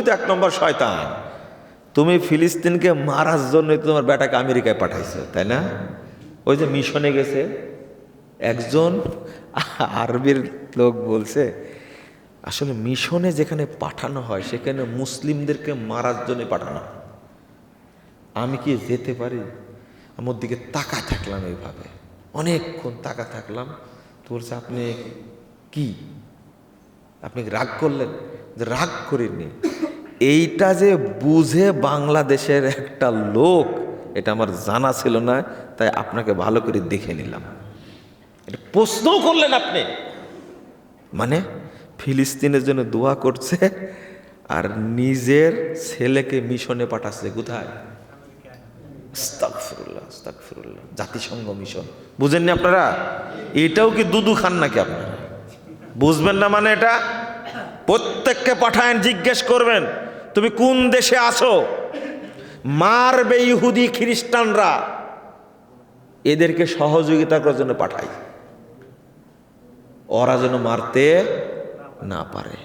তুমি তো এক নম্বর শয়তান। তুমি ফিলিস্তিনকে মারার জন্য তোমার বেটাকে আমেরিকায় পাঠাইছো, তাই না? ওই যে মিশনে গেছে, একজন আরবির লোক বলছে, আসলে মিশনে যেখানে পাঠানো হয়, সেখানে মুসলিমদেরকে মারার জন্য পাঠানো আমি কি যেতে পারি? আমার দিকে তাকা থাকলাম এইভাবে। অনেকক্ষণ তাকা থাকলাম। তো বলছে, আপনি কি? আপনি রাগ করলেন? রাগ করিনি। এইটা যে বুঝে বাংলাদেশের একটা লোক, এটা আমার জানা ছিল না, তাই আপনাকে ভালো করে দেখে নিলাম। এটা প্রশ্নও করলেন আপনি। মানে ফিলিস্তিনের জন্য দোয়া করছে, আর নিজের ছেলেকে মিশনে পাঠাচ্ছে, কোথায়। জাতিসংঘ মিশন। বুঝেননি আপনারা? এটাও কি দুদু খান নাকি আপনারা? বুঝবেন না মানে এটা? প্রত্যেককে পাঠায়েন, জিজ্ঞেস করবেন। তুমি কোন দেশে আছো? মারবে ইহুদি খ্রিস্টানরা। এদেরকে সহযোগিতা করার জন্য পাঠাই। ওরা যেন মারতে না পারে।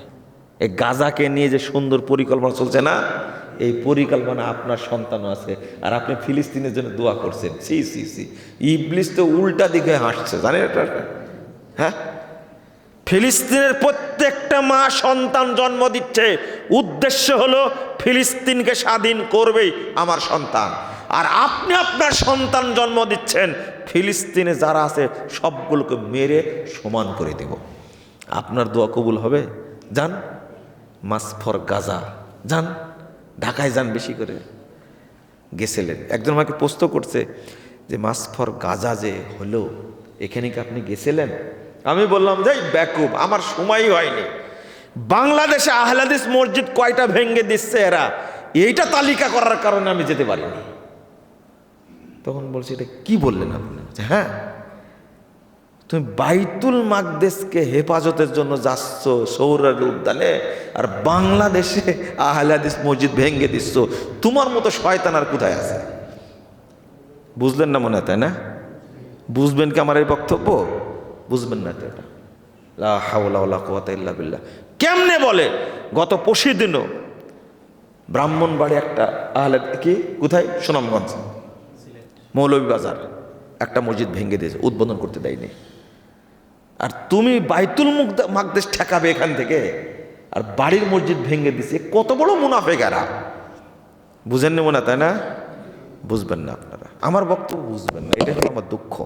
এই গাজাকে নিয়ে যে সুন্দর পরিকল্পনা চলছে না, এই পরিকল্পনা আপনার সন্তানও আছে। আর আপনি ফিলিস্তিনের জন্য দোয়া করছেন। সি সি সি ইবলিস তো উল্টা দিকে হাসছে জানেন এটা? হ্যাঁ? ফিলিস্তিনের প্রত্যেকটা মা সন্তান জন্ম দিচ্ছে। উদ্দেশ্য হলো ফিলিস্তিনকে স্বাধীন করবেই আমার সন্তান। আর আপনি আপনার সন্তান জন্ম দিচ্ছেন, ফিলিস্তিনে যারা আছে সবগুলোকে মেরে সমান করে দেব। আপনার দোয়া কবুল হবে? যান। March for Gaza. যান। ঢাকায় যান বেশি করে। গেছিলেন। একজন আমাকে প্রশ্ন করছে যে মাস ফর গাজা যে হলো, এখানে কি আপনি গেছিলেন? আমি বললাম যে ব্যাকুব আমার সময়ই হয়নি। বাংলাদেশে আহলাদিস মসজিদ কয়টা ভেঙ্গে দিচ্ছে এরা? এইটা তালিকা করার কারণে আমি যেতে পারিনি। তখন বলছি, এটা কি বললেন আপনি? হ্যাঁ তুমি বাইতুল মাকদেশকে হেফাজতের জন্য যাচ্ছ সৌরার উদ্যানে, আর বাংলাদেশে আহলাদিস মসজিদ ভেঙ্গে দিচ্ছ। তোমার মতো শয়তান আর কোথায় আছে? বুঝলেন না মনে হয়, তাই না? বুঝবেন কি আমার এই বক্তব্য? বুঝবেন না তো এটা। লা হাওলা কুওয়াতা ইল্লা কেমনে বলে? গত পরশু দিনও ব্রাহ্মণবাড়ি একটা আহলে কি? কোথায়? সুনামগঞ্জ। মৌলভীবাজার একটা মসজিদ ভেঙে দিয়েছে, উদ্বোধন করতে দেয়নি। আর তুমি বাইতুল মুকদা- মাকদেশ ঠেকাবে এখান থেকে? আর বাড়ির মসজিদ ভেঙে দিছে কত বড় মুনাফেক এরা বুঝেননি মনে তাই না? বুঝবেন না আপনারা। আমার বক্তব্য বুঝবেন না এটা হলো আমার দুঃখ।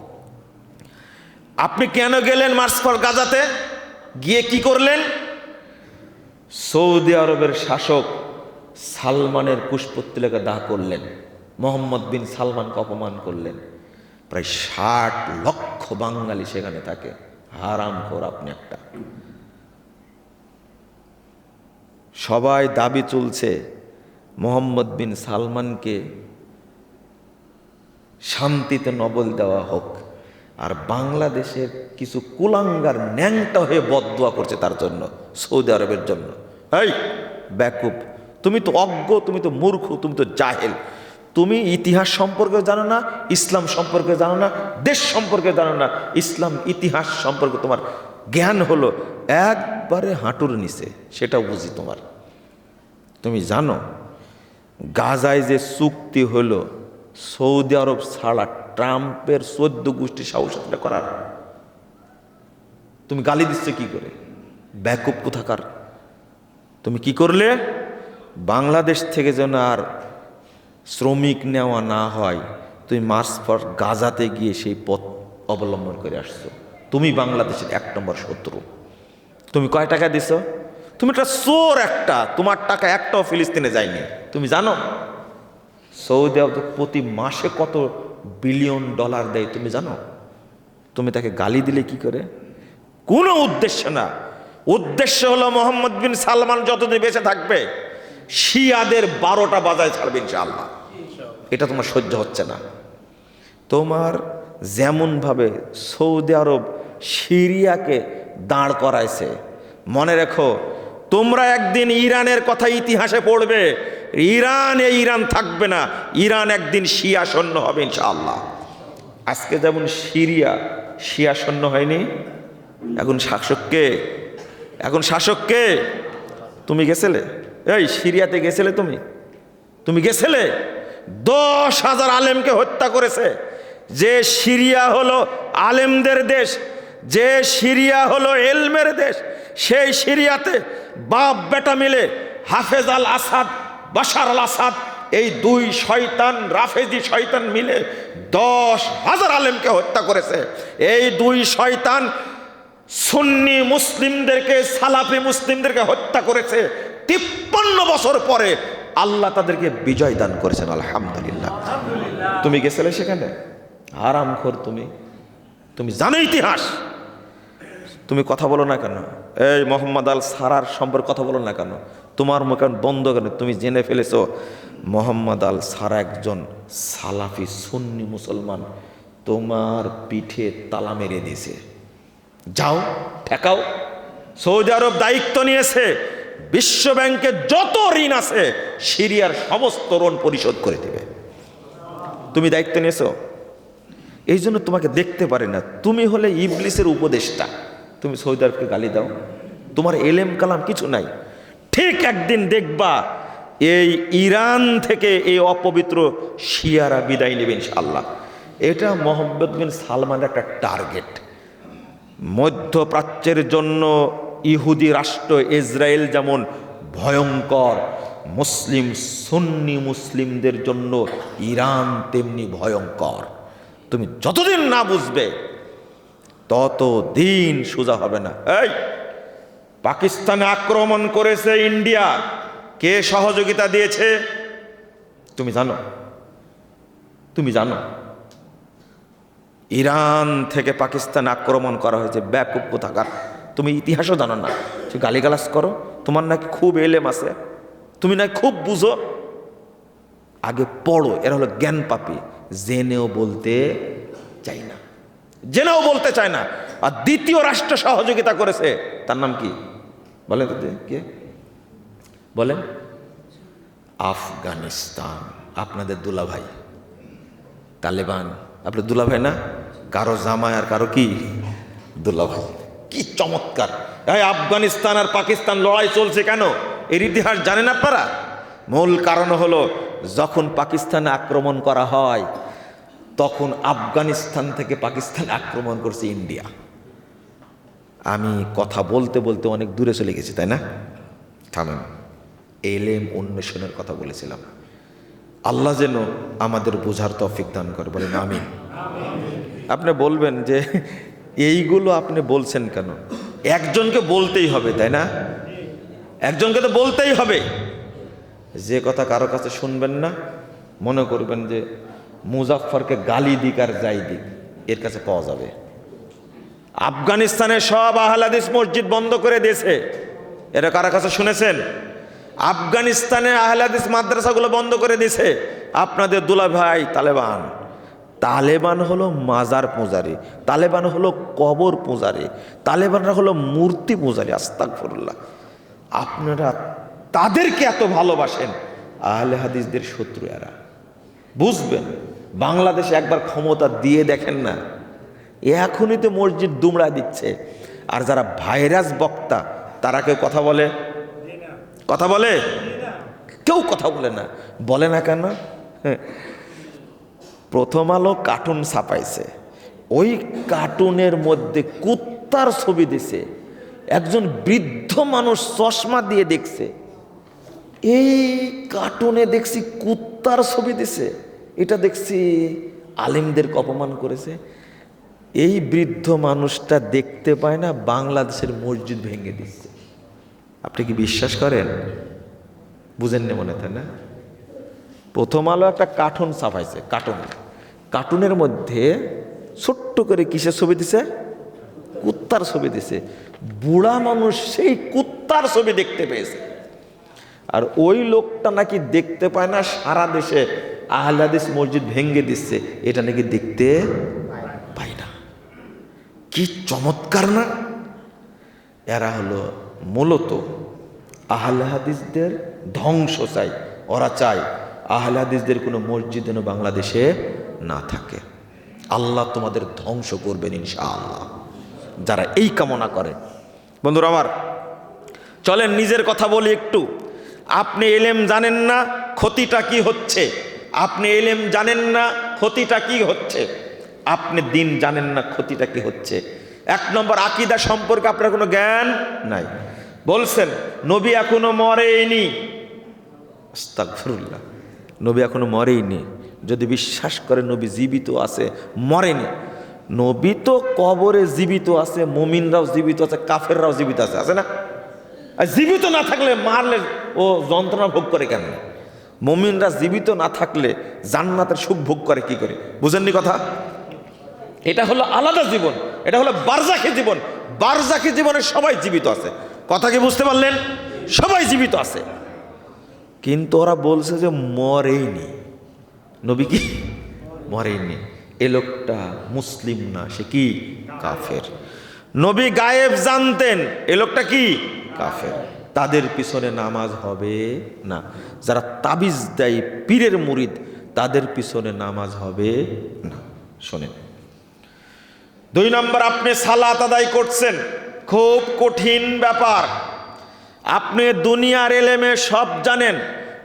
আপনি কেন গেলেন মার্সফল গাজাতে? গিয়ে কি করলেন? সৌদি আরবের শাসক সালমানের কুশপত্রিকা দাহ করলেন। মোহাম্মদ বিন সালমানকে অপমান করলেন। প্রায় ষাট লক্ষ বাঙালি সেখানে থাকে। হারাম খোর আপনি একটা। সবাই দাবি চলছে মোহাম্মদ বিন সালমানকে শান্তিতে নবল দেওয়া হোক। আর বাংলাদেশের কিছু কুলাঙ্গার ন্যাংটা হয়ে বদদোয়া করছে তার জন্য, সৌদি আরবের জন্য। এই ব্যাকুপ তুমি তো অজ্ঞ, তুমি তো মূর্খ, তুমি তো জাহেল। তুমি ইতিহাস সম্পর্কে জানো না, ইসলাম সম্পর্কে জানো না, দেশ সম্পর্কে জানো না। ইসলাম ইতিহাস সম্পর্কে তোমার জ্ঞান হলো একবারে হাঁটুর নিচে সেটাও বুঝি তোমার। তুমি জানো, গাজায় যে চুক্তি হলো সৌদি আরব ছাড়া ট্রাম্পের চোদ্দ গোষ্ঠী সাহস করার। তুমি গালি দিচ্ছ কি করে? ব্যাকুপ কোথাকার? তুমি কি করলে? বাংলাদেশ থেকে যেন আর শ্রমিক নেওয়া না হয়, তুমি মার্চ পর গাজাতে গিয়ে সেই পথ অবলম্বন করে আসছো। তুমি বাংলাদেশের এক নম্বর শত্রু। তুমি কয় টাকা দিছো? তুমি একটা চোর একটা, তোমার টাকা একটাও ফিলিস্তিনে যায়নি। তুমি জানো? সৌদি আরব প্রতি মাসে কত বিলিয়ন ডলার দেয় তুমি জানো? তুমি তাকে গালি দিলে কি করে? কোনো উদ্দেশ্য না। উদ্দেশ্য হলো মোহাম্মদ বিন সালমান যতদিন বেঁচে থাকবে, শিয়াদের বারোটা বাজায় ছাড়বে ইনশাআল্লাহ। এটা তোমার সহ্য হচ্ছে না। তোমার যেমনভাবে সৌদি আরব সিরিয়াকে দাঁড় করাইছে, মনে রেখো, তোমরা একদিন ইরানের কথা ইতিহাসে পড়বে ইরান, এই ইরান থাকবে না। ইরান একদিন শিয়া সৈন্য হবে, ইনশাআল্লাহ। আজকে যেমন সিরিয়া শিয়া সৈন্য হয়নি, এখন শাসককে এখন শাসককে তুমি গেছিলে? এই, সিরিয়াতে গেছিলে তুমি? তুমি গেছিলে? দশ হাজার আলেমকে হত্যা করেছে। যে সিরিয়া হলো আলেমদের দেশ, যে সিরিয়া হলো এলমের দেশ, সেই সিরিয়াতে বাপ বেটা মিলে হাফেজ আল আসাদ বাশার আল আসাদ এই দুই শয়তান রাফেজি শয়তান মিলে দশ হাজার আলেমকে হত্যা করেছে। এই দুই শয়তান সুন্নি মুসলিমদেরকে সালাফি মুসলিমদেরকে হত্যা করেছে। তিপ্পান্ন বছর পরে আল্লাহ তাদেরকে বিজয় দান করেছেন আলহামদুলিল্লাহ। তুমি গেছিলে সেখানে? আরাম খোর তুমি। তুমি জানো ইতিহাস? তুমি কথা বলো না কেন? এই মোহাম্মদ আল সারার সম্পর্কে কথা বলো না কেন? তোমার মুখ বন্ধ কেন তুমি জেনে ফেলেছ, মোহাম্মদ আল সারা একজন সালাফি সুন্নি মুসলমান তোমার পিঠে তালা মেরে দিয়েছে। যাও, ঠেকাও। সৌদি আরব দায়িত্ব নিয়েছে, বিশ্ব ব্যাংকে যত ঋণ আছে, সিরিয়ার সমস্ত ঋণ পরিশোধ করে দেবে। তুমি দায়িত্ব নিয়েছো? এই জন্য তোমাকে দেখতে পারে না। তুমি হলে ইবলিসের উপদেষ্টা। তুমি সৌদি আরবকে গালি দাও। তোমার এলেম কালাম কিছু নাই। ঠিক একদিন দেখবা এই ইরান থেকে এই অপবিত্র শিয়ারা বিদায় নেবে ইনশাআল্লাহ। এটা মোহাম্মদ বিন সালমানের একটা টার্গেট। মধ্যপ্রাচ্যের জন্য ইহুদি রাষ্ট্র ইসরায়েল যেমন ভয়ঙ্কর, মুসলিম, সুন্নি মুসলিমদের জন্য ইরান তেমনি ভয়ঙ্কর। তুমি যতদিন না বুঝবে তত দিন সোজা হবে না। এই! পাকিস্তানে আক্রমণ করেছে ইন্ডিয়া। কে সহযোগিতা দিয়েছে? তুমি জানো। তুমি জানো। ইরান থেকে পাকিস্তান আক্রমণ করা হয়েছে ব্যাপক কোথাকার। তুমি ইতিহাসও জানো না। তুমি গালিগালাজ করো। তোমার নাকি খুব এলেম আছে। তুমি নাকি খুব বুঝো। আগে পড়ো। এরা হলো জ্ঞান পাপি। জেনেও বলতে চাই না। জেনেও বলতে চায় না। আর দ্বিতীয় রাষ্ট্র সহযোগিতা করেছে। তার নাম কি? বলেন তো কে? বলেন। আফগানিস্তান। আপনাদের দুলাভাই। তালেবান। আপনার দুলাভাই না? কারও জামাই আর কারও কি? দুলাভাই। কি চমৎকার। এই আফগানিস্তান আর পাকিস্তান লড়াই চলছে কেন? এর ইতিহাস জানেন আপনারা? মূল কারণ হলো, যখন পাকিস্তানে আক্রমণ করা হয়, তখন আফগানিস্তান থেকে পাকিস্তান আক্রমণ করছে ইন্ডিয়া। আমি কথা বলতে বলতে অনেক দূরে চলে গেছি, তাই না? থামেন, এলেম অন্বেষণের কথা বলেছিলাম। আল্লাহ যেন আমাদের বোঝার তফিক দান করে, বলেন আমি আপনি বলবেন যে এইগুলো আপনি বলছেন কেন? একজনকে বলতেই হবে, তাই না? একজনকে তো বলতেই হবে। যে কথা কারও কাছে শুনবেন না, মনে করবেন যে মুজাফফরকে গালি দিক আর যাই দিক, এর কাছে পাওয়া যাবে। আফগানিস্তানে সব আহলাদিস মসজিদ বন্ধ করে দিয়েছে। এটা কারা কাছে শুনেছেন? আফগানিস্তানে আহলাদিস মাদ্রাসাগুলো বন্ধ করে দিয়েছে। আপনাদের দুলা ভাই তালেবান। তালেবান হলো মাজার পূজারি, তালেবান হলো কবর পূজারি, তালেবানরা হলো মূর্তি পূজারি আস্তাক ফরুল্লাহ আপনারা তাদেরকে এত ভালোবাসেন, আহলে হাদিসদের শত্রু এরা। বুঝবেন, বাংলাদেশে একবার ক্ষমতা দিয়ে দেখেন না। এখনই তো মসজিদ দুমড়া দিচ্ছে। আর যারা ভাইরাস বক্তা, তারা কেউ কথা বলে? কথা বলে? কেউ কথা বলে না। বলে না কেন। প্রথম আলো কার্টুন ছাপাইছে। ওই কার্টুনের মধ্যে কুত্তার ছবি দিছে। একজন বৃদ্ধ মানুষ চশমা দিয়ে দেখছে। এই কার্টুনে দেখছি কুত্তার ছবি দিছে। এটা দেখছি আলিমদেরকে অপমান করেছে। এই বৃদ্ধ মানুষটা দেখতে পায় না, বাংলাদেশের মসজিদ ভেঙে দিচ্ছে আপনি কি বিশ্বাস করেন? বুঝেননি মনে তাই না? প্রথম আলো একটা কার্টুন ছাপাইছে, কার্টুন। কার্টুনের মধ্যে ছোট্ট করে কিসের ছবি দিছে? কুত্তার ছবি দিছে। বুড়া মানুষ সেই কুত্তার ছবি দেখতে পেয়েছে। আর ওই লোকটা নাকি দেখতে পায় না, সারা দেশে আহলাদিস মসজিদ ভেঙ্গে দিচ্ছে। এটা নাকি দেখতে কি চমৎকার না? এরা হলো মূলত আহলে হাদিসদের ধ্বংস চাই, ওরা চায় আহলে হাদিসদের কোনো মসজিদ যেন বাংলাদেশে না থাকে। আল্লাহ তোমাদের ধ্বংস করবেন ইনশাআল্লাহ। যারা এই কামনা করে। বন্ধুরা আমার, চলেন নিজের কথা বলি একটু। আপনি এলেম জানেন না ক্ষতিটা কি হচ্ছে? আপনি এলেম জানেন না ক্ষতিটা কি হচ্ছে? আপনি দিন জানেন না ক্ষতিটা কি হচ্ছে। এক নম্বর, আকিদা সম্পর্কে আপনার কোনো জ্ঞান নাই। বলছেন, নবী এখনও মরেনি। আস্তাগফিরুল্লাহ। নবী এখনও মরেইনি। যদি বিশ্বাস করে নবী জীবিত আছে, মরেনি। নবী তো কবরে জীবিত আছে, মুমিনরাও জীবিত আছে, কাফেররাও জীবিত আছে আছে না? জীবিত না থাকলে মারলে ও যন্ত্রণা ভোগ করে কেন মুমিনরা জীবিত না থাকলে জান্নাতের সুখ ভোগ করে কি করে? বুঝেননি কথা? এটা হলো আলাদা জীবন, এটা হলো বারজাখী জীবন। বারজাখী জীবনে সবাই জীবিত আছে। কথা কি বুঝতে পারলেন? সবাই জীবিত আছে। কিন্তু ওরা বলছে যে মরেইনি। নবী কি? মরেইনি। এ লোকটা মুসলিম না, সে কি? কাফের। নবী গায়েব জানতেন, এ লোকটা কি? কাফের। তাদের পিছনে নামাজ হবে না। যারা তাবিজ দেয়, পীরের মুরিদ, তাদের পিছনে নামাজ হবে না। শোনেন। দুই নম্বর, আপনি সালাত আদায় করছেন। খুব কঠিন ব্যাপার। আপনি দুনিয়ার এলেমে সব জানেন।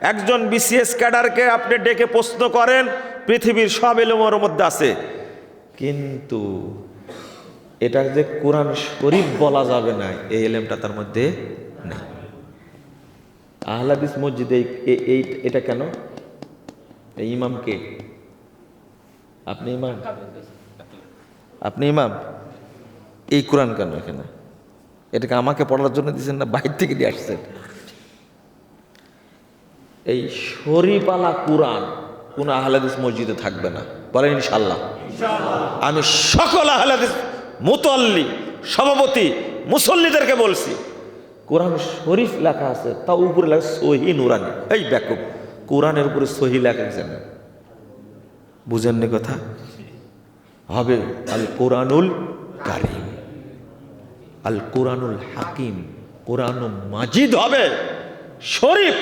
একজন বিসিএস ক্যাডারকে আপনি ডেকে প্রশ্ন করেন, পৃথিবীর সব এলেমের মধ্যে আছে। কিন্তু এটা যে কোরআন শরীফ বলা যাবে না, এই এলেমটা তার মধ্যে না আহলাদিস মসজিদে এই- এটা কেন? এই ইমামকে? আপনি ইমাম? আপনি ইমাম? এই কোরআন কেন এখানে? এটাকে আমাকে পড়ার জন্য দিয়েছেন না বাইর থেকে দিয়ে আসছেন? এই শরীফালা কোরআন কোন আহলাদিস মসজিদে থাকবে না। বলেন ইনশাল্লাহ আমি সকল আহলাদিস মুতল্লি সভাপতি মুসল্লিদেরকে বলছি কোরআন শরীফ লেখা আছে তা উপরে লেখা সহি নুরানি। এই ব্যাকুব কোরআনের উপরে সহি লেখা আছে না? বুঝেননি কথা? হবে আল কোরআনুল কারিম। আল কোরআনুল হাকিম কোরআন মাজিদ হবে। শরীফ,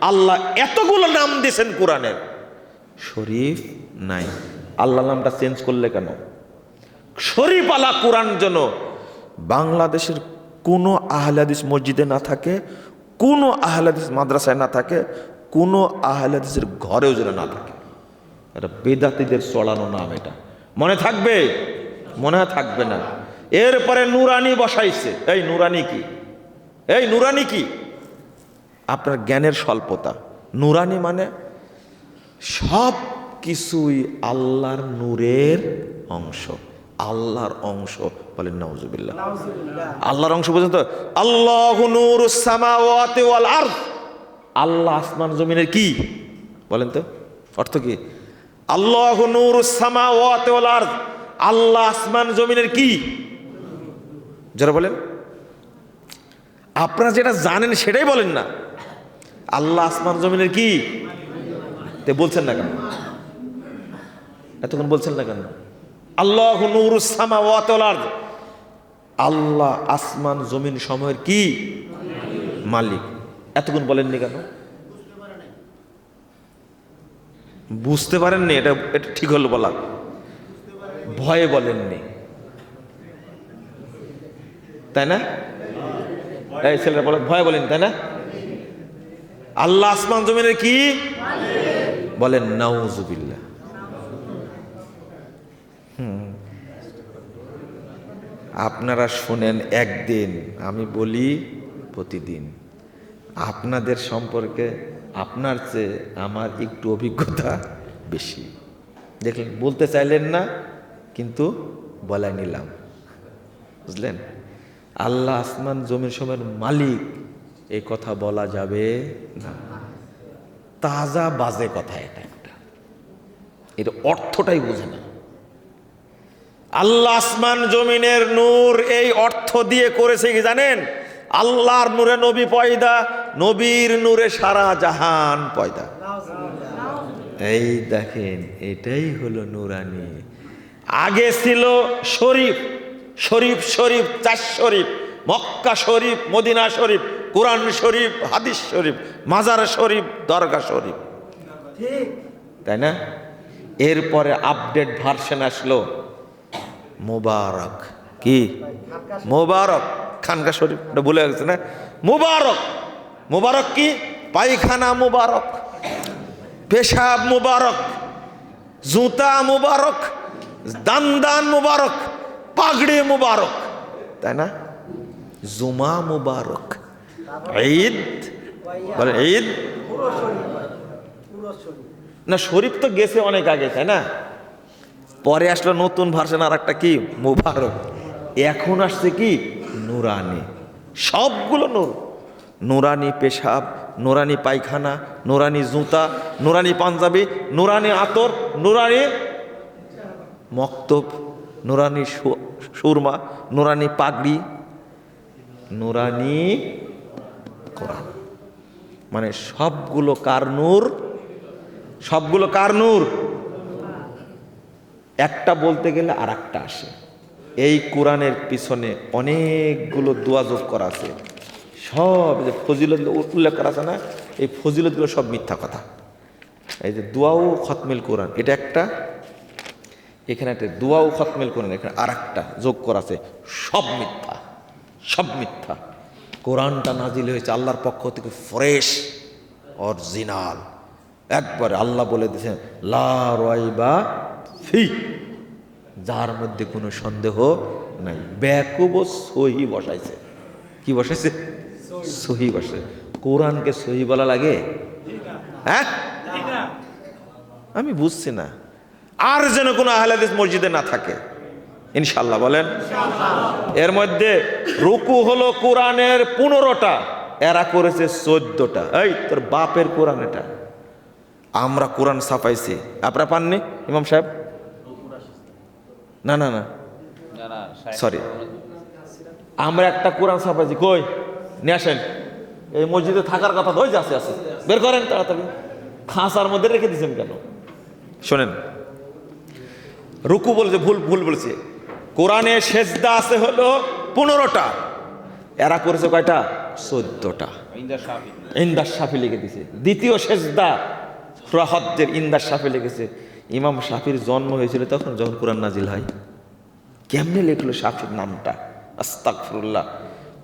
আল্লাহ এতগুলো নাম দিয়েছেন কোরআনের শরীফ নাই। আল্লাহ নামটা চেঞ্জ করলে কেন? শরীফ আলা কোরআন যেন বাংলাদেশের কোনো আহলাদিস মসজিদে না থাকে, কোনো আহলাদিস মাদ্রাসায় না থাকে, কোনো আহলাদিসের ঘরেও যেন না থাকে। এটা বেদাতিদের চড়ানো নাম এটা। মনে থাকবে? মনে থাকবে না। এরপরে নুরানি বসাইছে। এই নুরানি কি? এই নুরানি কি? আপনার জ্ঞানের স্বল্পতা। নুরানি মানে সব কিছুই আল্লাহর নূরের অংশ। আল্লাহর অংশ বলেন নওজুবিল্লাহ আল্লাহর অংশ বলছেন তো? আল্লাহ নূর আল্লাহ আসমান জমিনের কি? বলেন তো? অর্থ কি? আল্লাহ নূর সামাওয়াতি ওয়াল আরদ। আল্লাহ আসমান জমিনের কি? যারা বলেন। আপনারা যেটা জানেন সেটাই বলেন না। আল্লাহ আসমান জমিনের কি? তে বলছেন না কেন? এতক্ষণ বলছেন না কেন? আল্লাহ নুরুসামা ওয়াতলার আল্লাহ আসমান জমিন সময়ের কি? মালিক। এতক্ষণ বলেননি কেন? বুঝতে পারেননি, এটা এটা ঠিক হলো বলা। ভয়ে বলেননি। তাই না? এই ছেলেরা বলে, ভয় বলেন তাই না? আল্লাহ আসমান জমিনের কি? বলেন নাউজুবিল্লাহ আপনারা শোনেন, একদিন, আমি বলি প্রতিদিন, আপনাদের সম্পর্কে আপনার চেয়ে আমার একটু অভিজ্ঞতা বেশি। দেখলেন, বলতে চাইলেন না, কিন্তু বলে নিলাম। বুঝলেন? আল্লাহ আসমান জমির সময়ের মালিক এই কথা বলা যাবে না। তাজা বাজে কথা এটা একটা। এর অর্থটাই বোঝে না। আল্লাহ আসমান জমিনের নূর এই অর্থ দিয়ে করেছে কি জানেন? আল্লাহর নূরে নবী পয়দা নবীর নূরে সারা জাহান পয়দা। এই দেখেন এটাই হলো নুরানি। আগে ছিল শরীফ শরীফ শরীফ চার শরীফ মক্কা শরীফ মদিনা শরীফ কোরআন শরীফ হাদিস শরীফ মাজার শরীফ দরগা শরীফ। তাই না? এরপরে আপডেট ভার্সন আসলো মোবারক। কি? মোবারক। খানকা শরীফ ভুলে গেছে না? মোবারক। মোবারক কি? পায়খানা মুবারক, পেশাব মুবারক, জুতা মুবারক দান মুবারক, পাগড়ি মুবারক, তাই না? জুমা মুবারক। ঈদ? বলে ঈদ? না, শরীফ তো গেছে অনেক আগে, তাই না? পরে আসলো নতুন ভার্সন আর একটা কি? মুবারক। এখন আসছে কি? নুরানি। সবগুলো নূর। নুরানি পেশাব, নুরানি পায়খানা, নুরানি জুতা, নুরানি পাঞ্জাবি, নুরানি আতর, নুরানি মক্তব, নুরানি সুরমা, নুরানি পাগড়ি, নুরানি কোরআন। মানে সবগুলো কার নূর? সবগুলো কার নূর? একটা বলতে গেলে আর আসে। এই কোরআনের পিছনে অনেকগুলো দোয়া যোগ করা আছে। সব যে ফজিলত উল্লেখ করা আছে না, এই ফজিলতগুলো সব মিথ্যা কথা। এই যে দোয়াও খতমিল কোরআন, এটা একটা, এখানে একটা দোয়াও খতমিল কোরআন, এখানে আর একটা যোগ করা আছে, সব মিথ্যা সব মিথ্যা। কোরআনটা নাজিল হয়েছে আল্লাহর পক্ষ থেকে ফ্রেশ, অরিজিনাল। একবারে আল্লাহ বলে দিয়েছেন, লা রয়বা ফি, যার মধ্যে কোনো সন্দেহ নাই। ব্যাকুব সহি বসাইছে। কি বসাইছে? সহি বসে। কোরআনকে সহি বলা লাগে? হ্যাঁ? আমি বুঝছি না। আর যেন কোনো আহলাদিস মসজিদে না থাকে। ইনশাল্লাহ বলেন। এর মধ্যে রুকু হলো কোরআনের পনেরোটা এরা করেছে চোদ্দটা। এই তোর বাপের কোরআন এটা। আমরা কোরআন ছাপাইছি। আপনারা পাননি ইমাম সাহেব? না না না। সরি আমরা একটা কোরআন ছাপাইছি। কই? নিয়ে আসেন। এই মসজিদে থাকার কথা ধরে আছে আছে। বের করেন তাড়াতাড়ি। খাঁচার মধ্যে রেখে দিয়েছেন কেন? শোনেন, রুকু বলেছে, ভুল ভুল বলেছে। কোরআনে সেজদা আছে হলো পনেরোটা। এরা করেছে কয়টা? চোদ্দটা। ইন্দার সাফি লিখে দিছে। দ্বিতীয় সেজদা রহদ্দের ইন্দার সাফি লিখেছে। ইমাম সাফির জন্ম হয়েছিল তখন, যখন কোরআন নাজিল হয়। কেমনে লিখলো সাফির নামটা? আস্তাকফিরুল্লাহ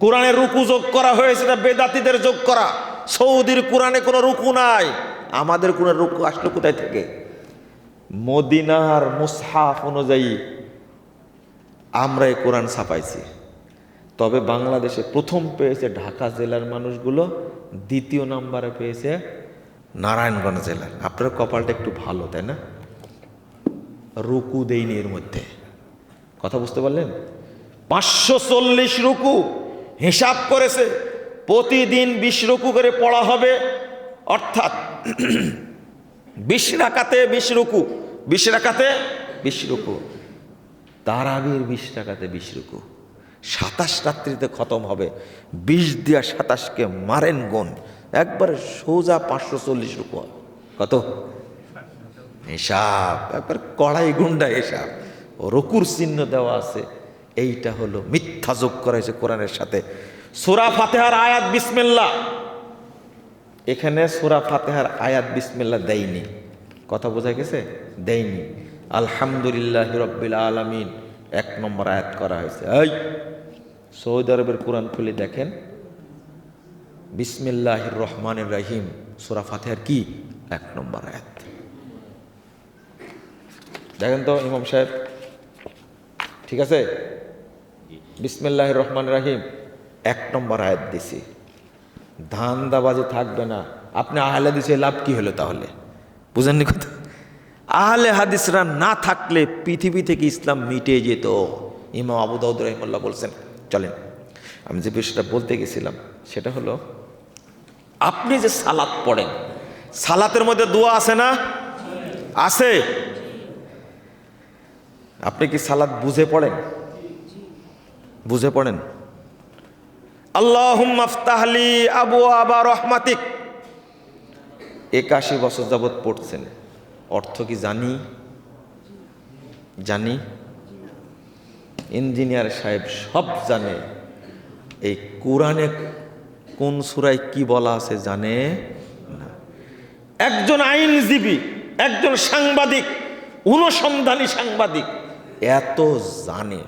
কোরআনে রুকু যোগ করা হয়েছে না বেদাতিদের যোগ করা। সৌদির কোরআনে কোনো রুকু নাই। আমাদের কোনো রুকু আসলো কোথায় থেকে? মদিনার মুসহাফ অনুযায়ী আমরা এই কোরআন ছাপাইছি। তবে বাংলাদেশে প্রথম পেয়েছে ঢাকা জেলার মানুষগুলো, দ্বিতীয় নাম্বারে পেয়েছে নারায়ণগঞ্জ জেলার। আপনার কপালটা একটু ভালো, তাই না? রুকু দেয়নি এর মধ্যে। কথা বুঝতে পারলেন? পাঁচশো চল্লিশ রুকু। হিসাব করেছে, প্রতিদিন বিশ রুকু করে পড়া হবে, অর্থাৎ বিশ রাকাতে বিশ রুকু, বিশ রাকাতে বিশ রুকু, তারাবির বিশ টাকাতে বিশ রুকু, সাতাশ রাত্রিতে খতম হবে বিশ দিয়া সাতাশকে মারেন গুণ একবারে সোজা পাঁচশো চল্লিশ রুকু কত? হিসাব, একবার কড়াই গুন্ডা হিসাব, রকুর চিহ্ন দেওয়া আছে এইটা হলো মিথ্যা যোগ করা হয়েছে কোরআনের সাথে। সোরা ফাতেহার আয়াত বিসমিল্লা এখানে সোরা ফাতেহার আয়াত বিসমিল্লা দেয়নি। কথা বোঝা গেছে? দেয়নি। আলহামদুলিল্লাহ রব্বিল আলমিন। এক নম্বর আয়াত করা হয়েছে। এই, সৌদি আরবের কোরআন খুলে দেখেন। বিসমিল্লাহ রহমানের রাহিম। সোরা ফাতেহার কি? এক নম্বর আয়াত। দেখেন তো ইমাম সাহেব। ঠিক আছে? বিসমিল্লাহ রহমান রাহিম এক নম্বর আয়াত দিছি। দাবাজে থাকবে না। আপনি আহলে দিছে লাভ কি হলো তাহলে? বুঝেননি কথা? আহলে হাদিসরা না থাকলে পৃথিবী থেকে ইসলাম মিটে যেত। ইমাম আবু দাউদ রহিমুল্লাহ বলছেন, চলেন, আমি যে বিষয়টা বলতে গেছিলাম, সেটা হলো, আপনি যে সালাত পড়েন, সালাতের মধ্যে দোয়া আছে না? আছে। আপনি কি সালাদ বুঝে পড়েন? বুঝে পড়েন? আল্লাহ মাফতাহলি আবু আবা রহমাতিক। একাশি বছর যাবৎ পড়ছেন। অর্থ কি জানি? জানি? ইঞ্জিনিয়ার সাহেব সব জানে। এই কোরআনে কোন সুরায় কি বলা আছে জানে না। একজন আইনজীবী একজন সাংবাদিক অনুসন্ধানী সাংবাদিক। এত জানে।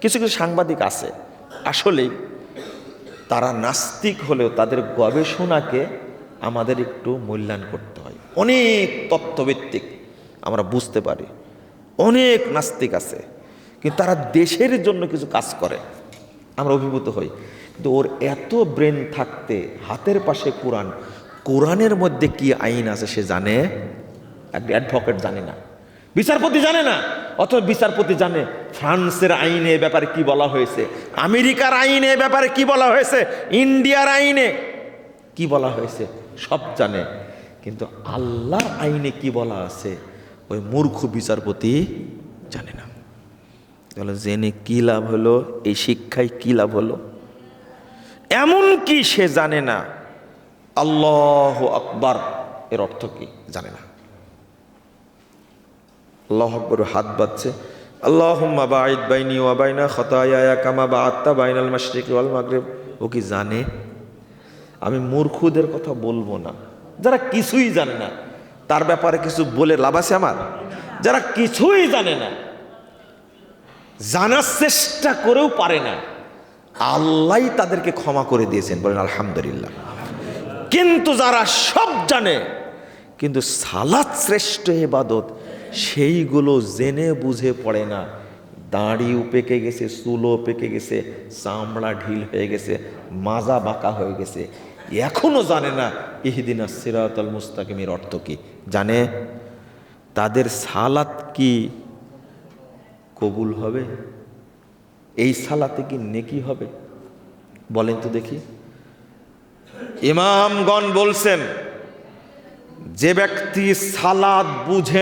কিছু কিছু সাংবাদিক আছে আসলে তারা নাস্তিক হলেও তাদের গবেষণাকে আমাদের একটু মূল্যায়ন করতে হয়। অনেক তত্ত্বভিত্তিক আমরা বুঝতে পারি, অনেক নাস্তিক আছে, কিন্তু তারা দেশের জন্য কিছু কাজ করে, আমরা অভিভূত হই। কিন্তু ওর এত ব্রেন থাকতে, হাতের পাশে কোরআন, কোরআনের মধ্যে কি আইন আছে সে জানে? অ্যাডভোকেট জানে না। বিচারপতি জানে না। অথবা বিচারপতি জানে, ফ্রান্সের আইনে এ ব্যাপারে কি বলা হয়েছে, আমেরিকার আইনে এ ব্যাপারে কি বলা হয়েছে, ইন্ডিয়ার আইনে কি বলা হয়েছে, সব জানে। কিন্তু আল্লাহর আইনে কি বলা আছে, ওই মূর্খ বিচারপতি জানে না। তাহলে জেনে কি লাভ হলো, এই শিক্ষায় কি লাভ হলো? এমন কি সে জানে না? আল্লাহ আকবার, এর অর্থ কি? জানে না। আল্লাহ আকবর, হাত বাচ্ছে আল্লাহুম্মা বাঈদ বাইনি ওয়া বাইনা খতায়া কামা বাআত্তা বাইনাল মাশরিকি ওয়াল মাগরিব। ও কি জানে? আমি মূর্খদের কথা বলব না। যারা কিছুই জানে না, তার ব্যাপারে কিছু বলে লাভ আছে আমার? যারা কিছুই জানে না, জানার চেষ্টা করেও পারে না। আল্লাহ তাদেরকে ক্ষমা করে দিয়েছেন, বলেন আলহামদুলিল্লাহ। কিন্তু যারা সব জানে, কিন্তু সালাদ শ্রেষ্ঠ এবাদত সেইগুলো জেনে বুঝে পড়ে না। দাড়িও পেকে গেছে চুলও পেকে গেছে, চামড়া ঢিল হয়ে গেছে, মাজা বাঁকা হয়ে গেছে। এখনও জানে না ইহদিনা সিরাতাল মুস্তাকিমের অর্থ কী। জানে? তাদের সালাত কি কবুল হবে? এই সালাতে কি নেকি হবে? বলেন তো দেখি। ইমামগণ বলছেন, যে ব্যক্তি সালাদ বুঝে